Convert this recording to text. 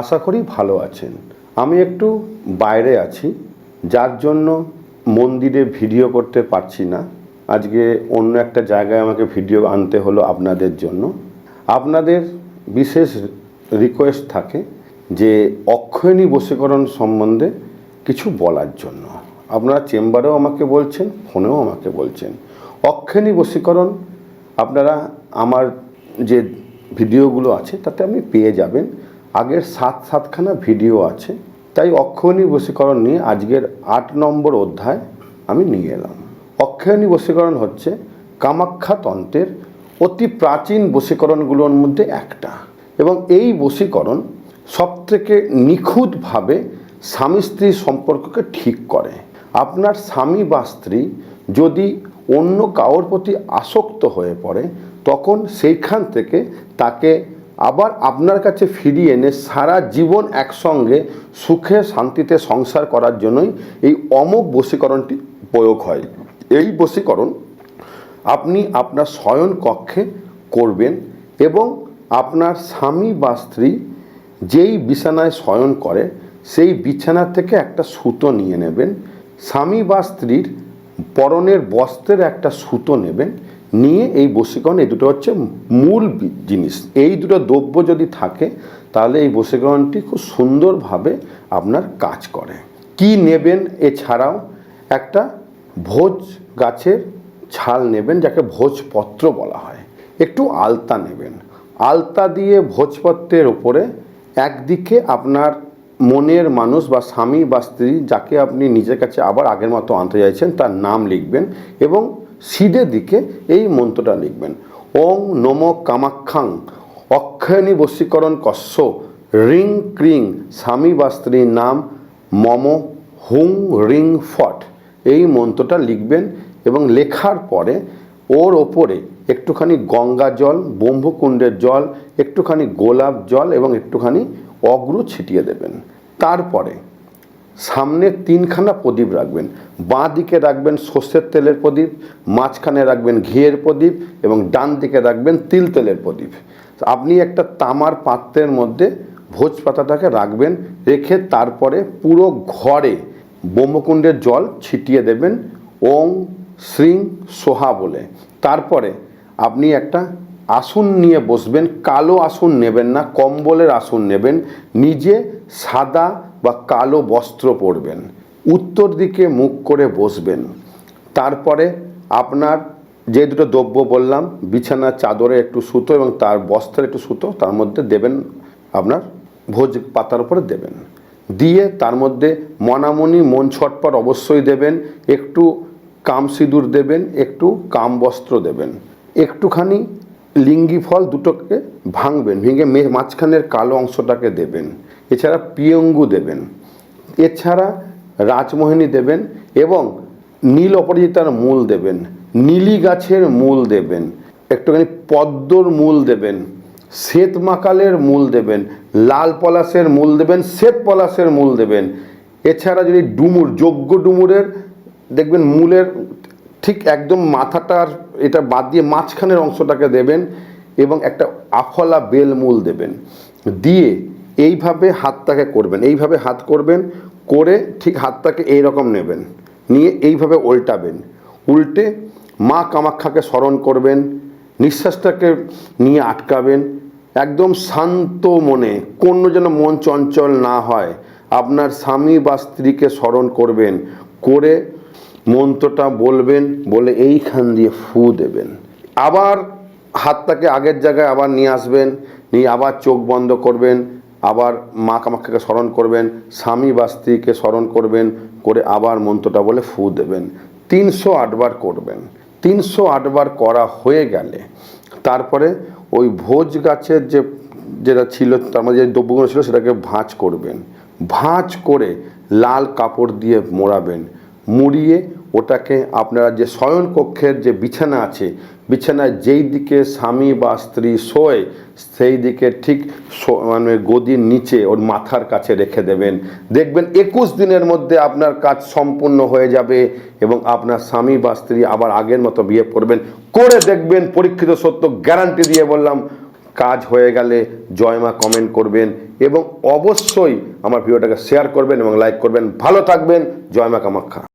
আশা করি ভালো আছেন। আমি একটু বাইরে আছি, যার জন্য মন্দিরে ভিডিও করতে পারছি না। আজকে অন্য একটা জায়গায় আমাকে ভিডিও আনতে হলো আপনাদের জন্য। আপনাদের বিশেষ রিকোয়েস্ট থাকে যে অক্ষয়ণী বশীকরণ সম্বন্ধে কিছু বলার জন্য। আপনারা চেম্বারেও আমাকে বলছেন, ফোনেও আমাকে বলছেন। অক্ষয়ণী বশীকরণ আপনারা আমার যে ভিডিওগুলো আছে, তাতে আপনি পেয়ে যাবেন। আগের সাত সাতখানা ভিডিও আছে, তাই অক্ষয়ণী বশীকরণ নিয়ে আজকের আট নম্বর অধ্যায় আমি নিয়ে এলাম। অক্ষয়ণী বশীকরণ হচ্ছে কামাখ্যা তন্ত্রের অতি প্রাচীন বশীকরণগুলোর মধ্যে একটা। এবং এই বশীকরণ সবথেকে নিখুঁতভাবে স্বামী স্ত্রীর সম্পর্ককে ঠিক করে। আপনার স্বামী বা স্ত্রী যদি অন্য কারোর প্রতি আসক্ত হয়ে পড়ে, তখন সেইখান থেকে তাকে আবার আপনার কাছে ফিরিয়ে এনে সারা জীবন একসঙ্গে সুখে শান্তিতে সংসার করার জন্যই এই অমোঘ বশীকরণটি প্রয়োগ হয়। এই বশীকরণ আপনি আপনার শয়ন কক্ষে করবেন এবং আপনার স্বামী বা স্ত্রী যেই বিছানায় শয়ন করে, সেই বিছানা থেকে একটা সুতো নিয়ে নেবেন। স্বামী বা স্ত্রীর পরনের বস্ত্রের একটা সুতো নেবেন নিয়ে এই বশীকরণ, এই দুটো হচ্ছে মূল জিনিস। এই দুটো দ্রব্য যদি থাকে, তাহলে এই বশীকরণটি খুব সুন্দরভাবে আপনার কাজ করে। কি নেবেন এছাড়াও একটা ভোজ গাছের ছাল নেবেন, যাকে ভোজপত্র বলা হয়। একটু আলতা নেবেন। আলতা দিয়ে ভোজপত্রের ওপরে একদিকে আপনার মনের মানুষ বা স্বামী বা স্ত্রী, যাকে আপনি নিজের কাছে আবার আগের মতো আনতে চাইছেন, তার নাম লিখবেন এবং সিধে দিকে এই মন্ত্রটা লিখবেন। ওং নম কামাক্ষাং অক্ষয়ণী বশীকরণ কস্য রিং ক্রিং, স্বামী বা স্ত্রীর নাম মম, হুং রিং ফট। এই মন্ত্রটা লিখবেন এবং লেখার পরে ওর ওপরে একটুখানি গঙ্গা জল, ব্রহ্মকুণ্ডের জল, একটুখানি গোলাপ জল এবং একটুখানি অগ্র ছিটিয়ে দেবেন। তারপরে সামনে তিনখানা প্রদীপ রাখবেন। বাঁ দিকে রাখবেন সর্ষের তেলের প্রদীপ, মাঝখানে রাখবেন ঘিয়ের প্রদীপ এবং ডান দিকে রাখবেন তিল তেলের প্রদীপ। আপনি একটা তামার পাত্রের মধ্যে ভোজ পাতাটাকে রাখবেন, রেখে তারপরে পুরো ঘরে ব্রহ্মকুণ্ডের জল ছিটিয়ে দেবেন, ওং শ্রীং সোহা বলে। তারপরে আপনি একটা আসন নিয়ে বসবেন, কালো আসন নেবেন না, কম্বলের আসন নেবেন, নিজে সাদা বা কালো বস্ত্র পরবেন, উত্তর দিকে মুখ করে বসবেন। তারপরে আপনার যে দুটো দ্রব্য বললাম, বিছানার চাদরে একটু সুতো এবং তার বস্ত্রের একটু সুতো, তার মধ্যে দেবেন আপনার ভোজ পাতার উপরে দেবেন। দিয়ে তার মধ্যে মনামনি, মন ছটপট অবশ্যই দেবেন, একটু কাম সিঁদুর দেবেন, একটু কাম বস্ত্র দেবেন। একটুখানি লিঙ্গি ফল দুটোকে ভাঙবেন, ভেঙে মাঝখানের কালো অংশটাকে দেবেন। এছাড়া পিয়ঙ্গু দেবেন, এছাড়া রাজমোহিনী দেবেন এবং নীল অপরাজিতার মূল দেবেন নীলি গাছের মূল দেবেন, একটুখানি পদ্মর মূল দেবেন শ্বেত মাকালের মূল দেবেন লাল পলাশের মূল দেবেন শ্বেত পলাশের মূল দেবেন। এছাড়া যদি ডুমুর যোগ্য ডুমুরের, দেখবেন মূলের ঠিক একদম মাথাটার এটা বাদ দিয়ে মাঝখানের অংশটাকে দেবেন এবং একটা আফলা বেল মূল দেবেন। দিয়ে এইভাবে হাতটাকে করবেন, এইভাবে হাত করবেন, করে ঠিক হাতটাকে এই রকম নেবেন, নিয়ে এইভাবে উল্টাবেন। উল্টে মা কামাখ্যাকে স্মরণ করবেন, নিঃশ্বাসটাকে নিয়ে আটকাবেন, একদম শান্ত মনে, কোনো যেন মন চঞ্চল না হয়, আপনার স্বামী বা স্ত্রীকে স্মরণ করবেন, করে মন্ত্রটা বলবেন, বলে এইখান দিয়ে ফু দেবেন। আবার হাতটাকে আগের জায়গায় আবার নিয়ে আসবেন, নিয়ে আবার চোখ বন্ধ করবেন আবার মা কামাখ্যাকে স্মরণ করবেন, স্বামী বা স্ত্রীকে স্মরণ করবেন, করে আবার মন্ত্রটা বলে ফু দেবেন। তিনশো আটবার করবেন। তিনশো আটবার করা হয়ে গেলে তারপরে ওই ভোজ গাছের যে, যেটা ছিল, তার মধ্যে যে দ্রব্যগুলো ছিল সেটাকে ভাঁজ করবেন। ভাঁজ করে লাল কাপড় দিয়ে মোড়াবেন। মুড়িয়ে ওটাকে আপনারা যে শয়ন কক্ষের যে বিছানা আছে, বিছানায় যেই দিকে স্বামী বা স্ত্রী শোয়, সেই দিকে ঠিক মানে গদির নিচে ওর মাথার কাছে রেখে দেবেন। দেখবেন একুশ দিনের মধ্যে আপনার কাজ সম্পূর্ণ হয়ে যাবে এবং আপনার স্বামী বা স্ত্রী আবার আগের মতো বিয়ে করবেন। করে দেখবেন, পরীক্ষিত সত্য গ্যারান্টি দিয়ে বললাম, কাজ হয়ে গেলে জয় মা কমেন্ট করবেন এবং অবশ্যই আমার ভিডিওটাকে শেয়ার করবেন এবং লাইক করবেন। ভালো থাকবেন, জয় মা কামাখ্যা।